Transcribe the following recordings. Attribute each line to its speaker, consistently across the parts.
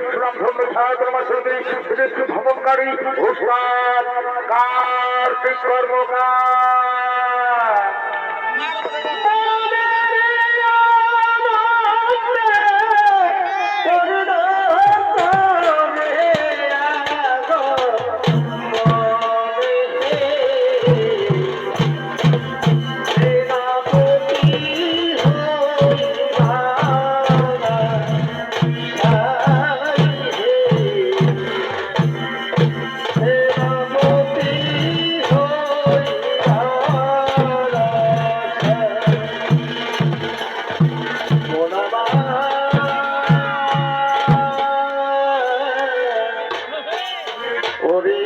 Speaker 1: ইসলাম ধর্ম ছায়াতমা শৈলী বিদেশকে ওরে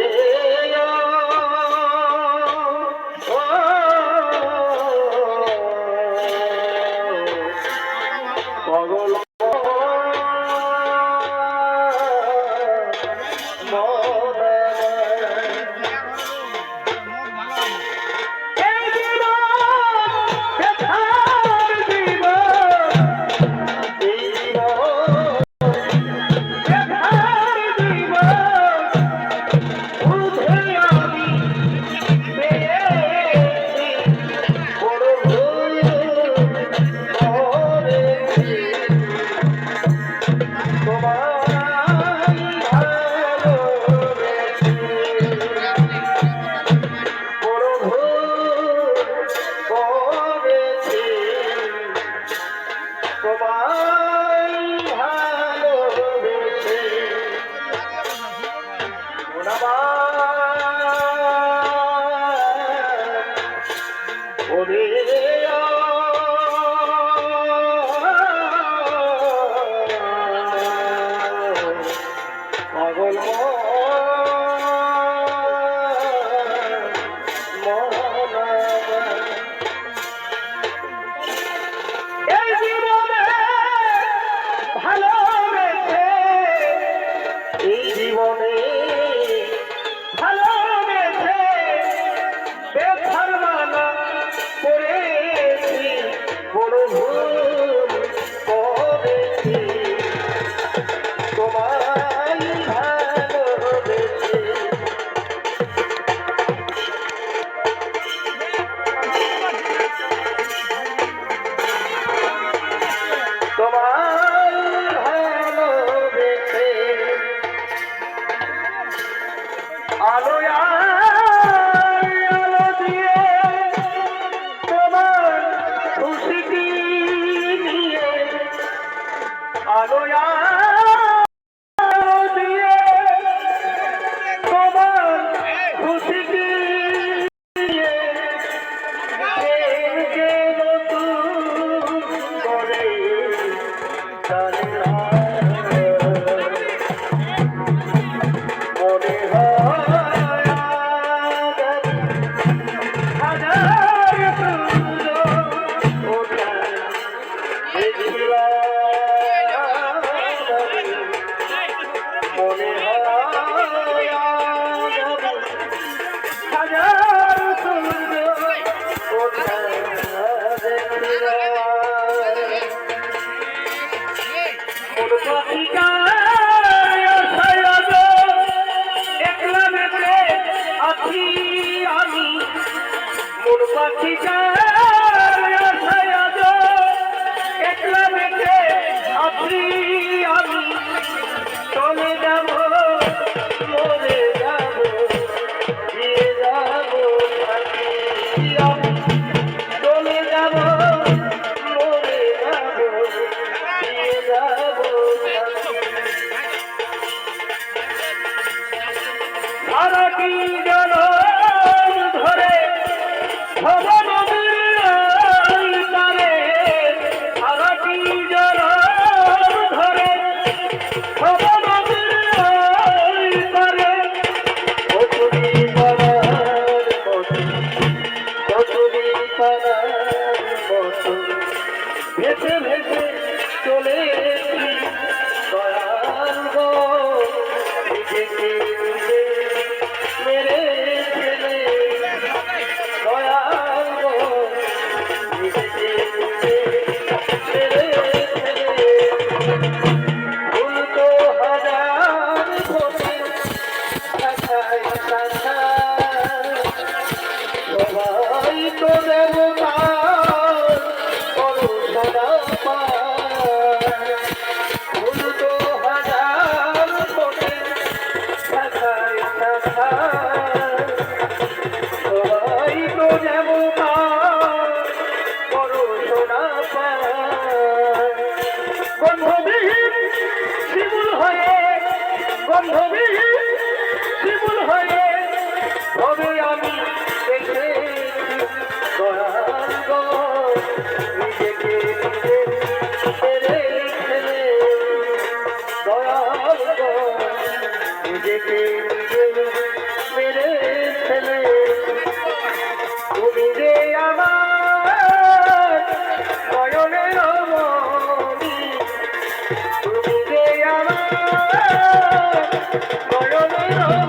Speaker 1: morning. Hit him, hit him. গন্ধবিহীন শিমুল হয়ে গন্ধবিহীন শিমুল হয়ে তবে আমি দেখে বড়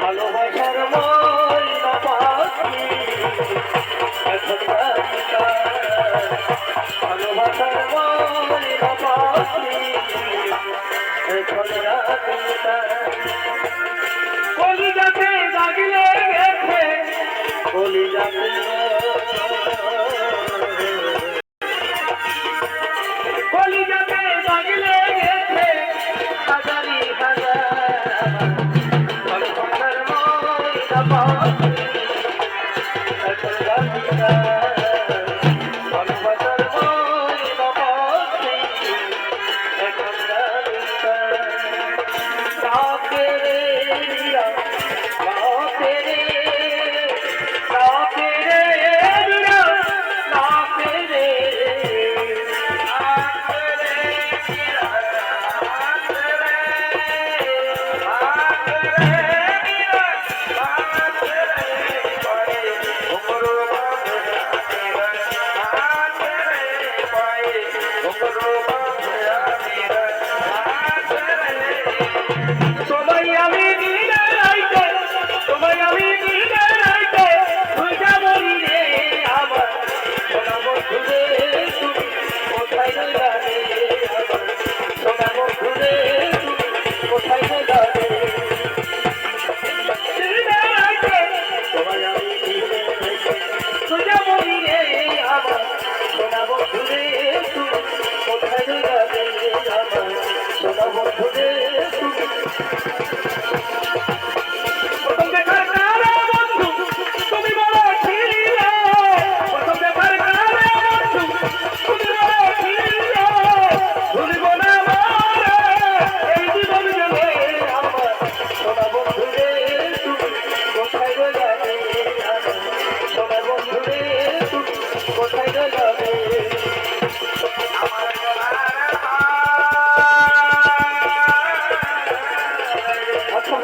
Speaker 1: ভালোবাসার ময়না পাখি। এখন ভালোবাসার ময়না পাখি এখন কলিজাতে দাগিলে গেছে। কলিজাতে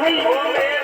Speaker 2: Amén.